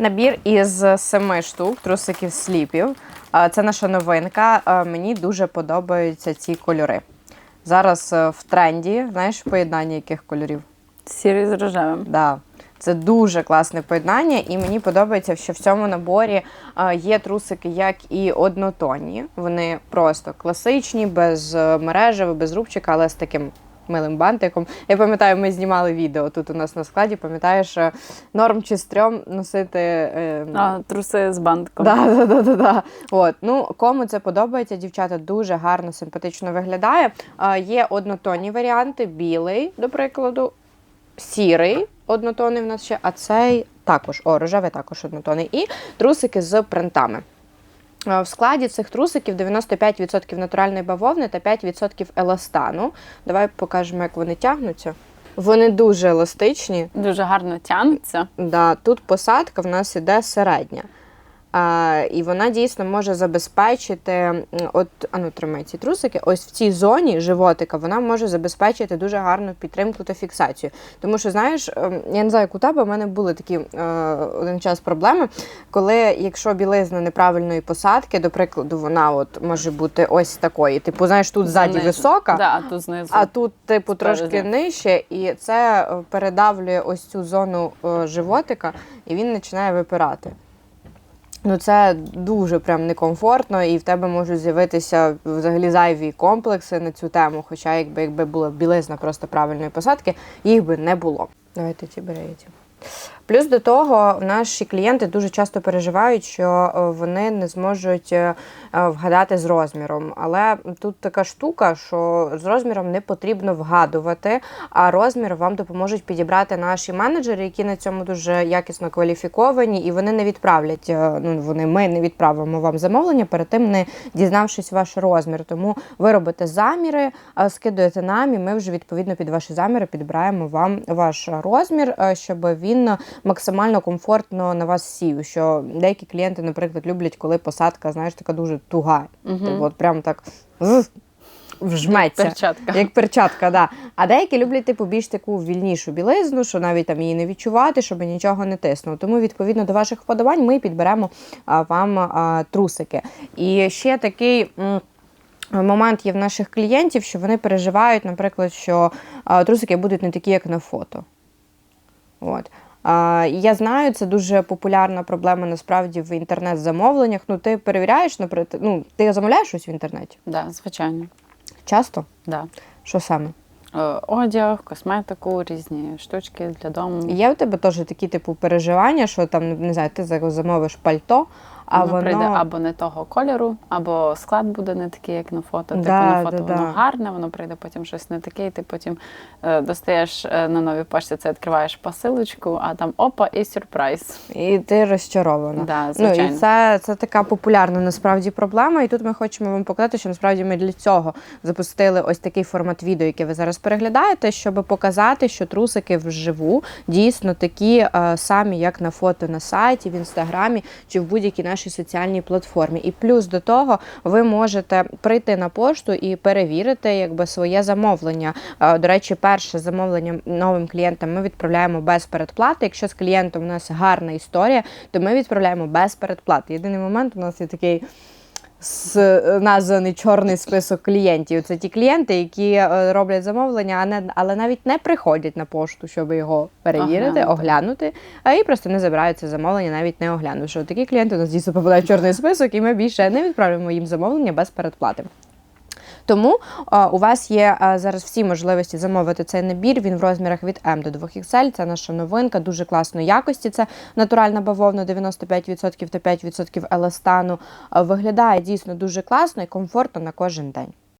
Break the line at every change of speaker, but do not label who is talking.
Набір із семи штук трусиків сліпів. Це наша новинка. Мені дуже подобаються ці кольори. Зараз е, в тренді, знаєш, поєднання яких кольорів?
Сірий з рожевим.
Да. Це дуже класне поєднання, і мені подобається, що в цьому наборі е, є трусики, як і однотонні. Вони просто класичні, без е, мережеви, без рубчика, але з таким милим бантиком. Я пам'ятаю, ми знімали відео тут у нас на складі. Пам'ятаєш, е, норм чи стрьом носити. е,
А, труси з бантком.
Да, да, да, да, да. От. Ну, кому це подобається, дівчата дуже гарно, симпатично виглядає. А, є однотонні варіанти: білий, до прикладу, сірий однотонний в нас ще, а цей також, о, рожевий також однотонний. І трусики з принтами. В складі цих трусиків 95% натуральної бавовни та 5% еластану. Давай покажемо, як вони тягнуться. Вони дуже еластичні.
Дуже гарно тягнуться.
Да, тут посадка в нас іде середня. А, і вона дійсно може забезпечити, от, ану, тримай ці трусики, ось в цій зоні животика вона може забезпечити дуже гарну підтримку та фіксацію. Тому що, знаєш, ем, я не знаю, як у тебе, у мене були такі е, один час проблеми, коли якщо білизна неправильної посадки, до прикладу, вона от може бути ось такої. Типу, знаєш, тут ззаді
Знизу.
висока,
Да, тут знизу.
а тут, типу, трошки нижче, і це е, передавлює ось цю зону е, животика, і він починає випирати. Ну, це дуже прям некомфортно, і в тебе можуть з'явитися взагалі зайві комплекси на цю тему. Хоча, якби якби була білизна просто правильної посадки, їх би не було. Давайте ці береті. Плюс до того, наші клієнти дуже часто переживають, що е, вони не зможуть е, е, вгадати з розміром. Але тут така штука, що з розміром не потрібно вгадувати, а розмір вам допоможуть підібрати наші менеджери, які на цьому дуже якісно кваліфіковані, і вони не відправлять. Ну вони ми не відправимо вам замовлення перед тим, не дізнавшись ваш розмір. Тому ви робите заміри, скидуєте нам, і ми вже відповідно під ваші заміри підбираємо вам ваш розмір, щоб він максимально комфортно на вас сів. Що деякі клієнти, наприклад, люблять, коли посадка, знаєш, така дуже туга. Типу, от прям так вжметься.
Перчатка.
Як перчатка, да. А деякі люблять типу більш таку вільнішу білизну, що навіть там її не відчувати, щоб нічого не тиснуло. Тому відповідно до ваших вподобань ми підберемо а, вам а, трусики. І ще такий. м, Момент є в наших клієнтів, що вони переживають, наприклад, що а, трусики будуть не такі, як на фото. От. Я знаю, це дуже популярна проблема насправді в інтернет-замовленнях. Ну, ти перевіряєш, наприклад, ну, ти замовляєш щось в інтернеті?
Да, звичайно.
Часто?
Да.
Що саме?
Е, Одяг, косметику, різні штучки для дому.
Є у тебе теж такі типу переживання, що там не знаю, ти замовиш пальто, а
воно
воно
прийде або не того кольору, або склад буде не такий, як на фото. Типу
Да,
на фото
да,
воно
да.
гарне, воно прийде потім щось не таке, і ти потім е, достаєш е, на новій пошті, це відкриваєш посилочку, а там опа і сюрприз.
і ти розчарована.
Да,
Ну і це, це така популярна насправді проблема. І тут ми хочемо вам показати, що насправді ми для цього запустили ось такий формат відео, який ви зараз переглядаєте, щоб показати, що трусики вживу дійсно такі е, самі, як на фото на сайті, в інстаграмі чи в будь-якій нашій соціальній платформі. І плюс до того ви можете прийти на пошту і перевірити якби своє замовлення. Е, До речі, перше замовлення новим клієнтам ми відправляємо без передплати. Якщо з клієнтом у нас гарна історія, то ми відправляємо без передплати. Єдиний момент у нас є такий. Е, названий чорний список клієнтів. Це ті клієнти, які е, роблять замовлення, а не але навіть не приходять на пошту, щоб його перевірити,
Оглянути.
оглянути, а і просто не забирають це замовлення, навіть не оглянувши. Такі клієнти у нас дійсно попадають в чорний список, і ми більше не відправляємо їм замовлення без передплати. Тому у вас є зараз всі можливості замовити цей набір. Він в розмірах від М до 2XL. Це наша новинка, дуже класної якості. Це натуральна бавовна, 95% та 5% еластану. Виглядає дійсно дуже класно і комфортно на кожен день.